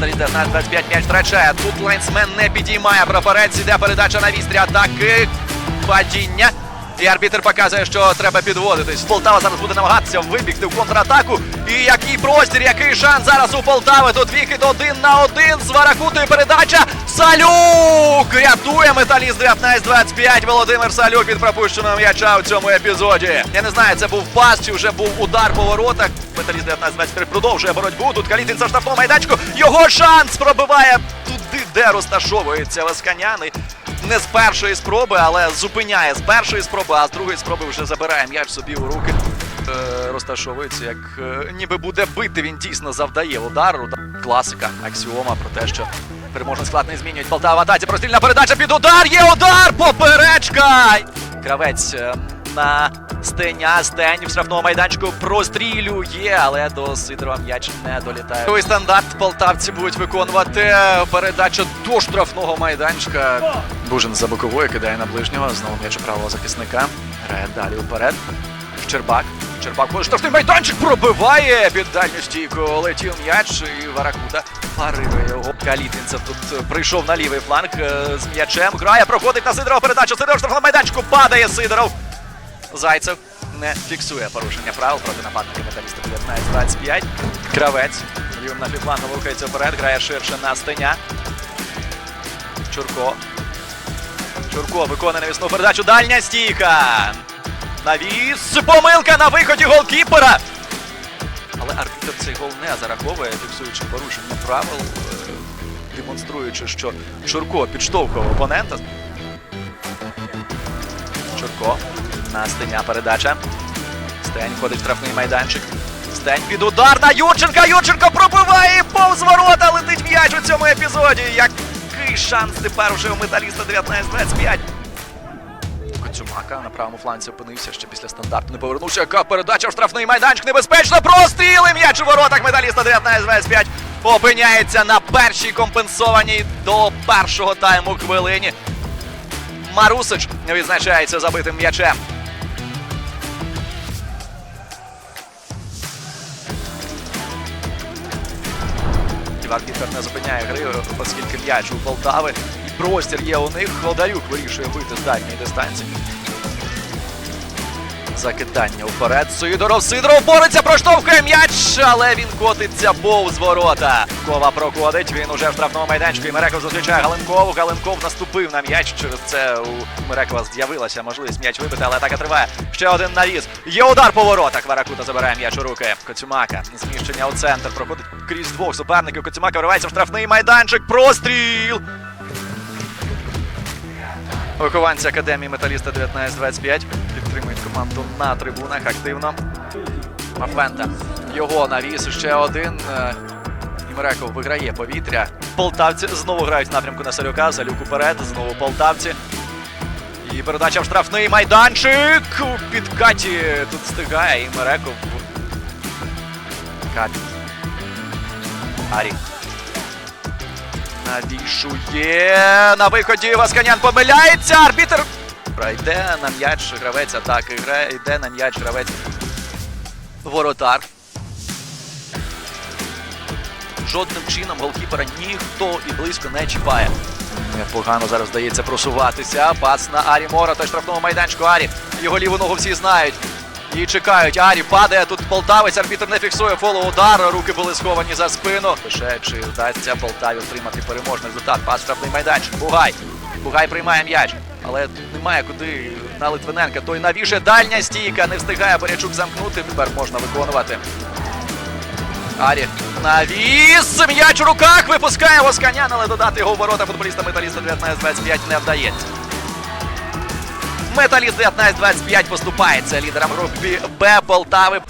Металіст 19-25 м'яч втрачає. Тут лайнсмен не підіймає прапорець. Іде передача на вістрі атаки. Падіння. І арбітр показує, що треба підводитись. Полтава зараз буде намагатися вибігти в контратаку. І який простір, який шанс зараз у Полтави. Тут вихід один на один з Варакутою передача. Салюк! Рятує металіст 19-25. Володимир Салюк від пропущеного м'яча у цьому епізоді. Я не знаю, це був пас чи вже був удар по воротах. Металіст 19-25 продовжує боротьбу. Тут Калітін за штрафного майданчику. Його шанс пробиває туди, де розташовується Лесканяни. Не з першої спроби, але зупиняє з першої спроби, а з другої спроби вже забирає м'яч собі у руки. Е, розташовується, як е, ніби буде бити, він дійсно завдає удару. Класика, аксіома про те, що переможний склад не змінюють. Полтава в атаці, прострільна передача під удар. Є удар! Поперечка! Кравець е, на Стеня. Стень в штрафному майданчику прострілює, але до Сидорова м'яч не долітає. Новий стандарт полтавці будуть виконувати. Передача до штрафного майданчика. Бужин за боковою кидає на ближнього. Знову м'яч у правого захисника. Грає далі вперед. Щербак. Ходить штрафний майданчик пробиває під дальню стійку. Летів м'яч і Варакута парирує його. Калітинцев тут прийшов на лівий фланг е, з м'ячем. Грає, проходить на Сидорова передачу. Сидоров в штрафному майданчику падає Сидоров. Зайцев не фіксує порушення правил проти нападників металіста 19-25. Кравець. Лівим на півфлангу рухається вперед, грає ширше на стеня. Чурко. Чурко виконує навісну передачу. Дальня стійка. Навіс. Помилка на виході голкіпера. Але арбітр цей гол не зараховує, фіксуючи порушення правил, е, демонструючи, що Чурко підштовхував опонента. Чурко. На Стеня передача. Стень входить в штрафний майданчик. Стень під удар на Юрченка. Юрченко пробиває повз ворота. Летить м'яч у цьому епізоді. Який шанс тепер уже у металіста 19-25. Коцюмака на правому фланці опинився ще після стандарту. Не повернувся. Яка передача в штрафний майданчик. Небезпечно. Простріли м'яч у воротах металіста 19-25. Опиняється на першій компенсованій до першого тайму хвилині. Марусич відзначається забитим м'ячем. Арбітер не зупиняє гри, оскільки м'яч у Полтави. Простір є у них. Холдарюк вирішує вийти з дальньої дистанції. Закидання вперед. Сидоров. Сидоров бореться, проштовхує м'яч, але він котиться повз ворота. Кова проходить. Він уже в штрафному майданчику. І Мереков зустрічає Галенкову. Галенков наступив на м'яч. Через це у Мерекова з'явилася можливість м'яч вибити, але атака триває. Ще один навіс. Є удар по воротах. Варакута забирає м'яч у руки. Коцюмака. Зміщення у центр. Проходить крізь двох суперників. Коцюмака вривається в штрафний майданчик. Простріл. Вихованці Академії Металіста 1925 підтримують команду на трибунах активно. Мафента. Його навіс ще один. Е, Імреков виграє повітря. Полтавці знову грають в напрямку на Салюка. Салюк уперед. Знову полтавці. І передача в штрафний майданчик. У підкаті тут встигає Імреков. Кат. Арі. Навішує на виході Васканян помиляється. Арбітер йде на м'яч гравець атаки. Йде на м'яч гравець воротар. Жодним чином голкіпера ніхто і близько не чіпає. Непогано зараз вдається просуватися. Пас на Арі Мора та штрафному майданчику Арі. Його ліву ногу всі знають. І чекають. Арі падає. Тут полтавець. Арбітр не фіксує фоло удар. Руки були сховані за спину. Лише чи вдасться Полтаві отримати переможний результат. Пас штрафний майданчик. Бугай. Бугай приймає м'яч. Але немає куди на Литвиненка. Той навіше дальня стійка. Не встигає Борячук замкнути. Тепер можна виконувати. Арі навіс. М'яч у руках. Випускає Восканян, але додати його в ворота футболіста металіста 19-25 не вдається. Металіст 19-25 поступається лідером групи Б Полтави.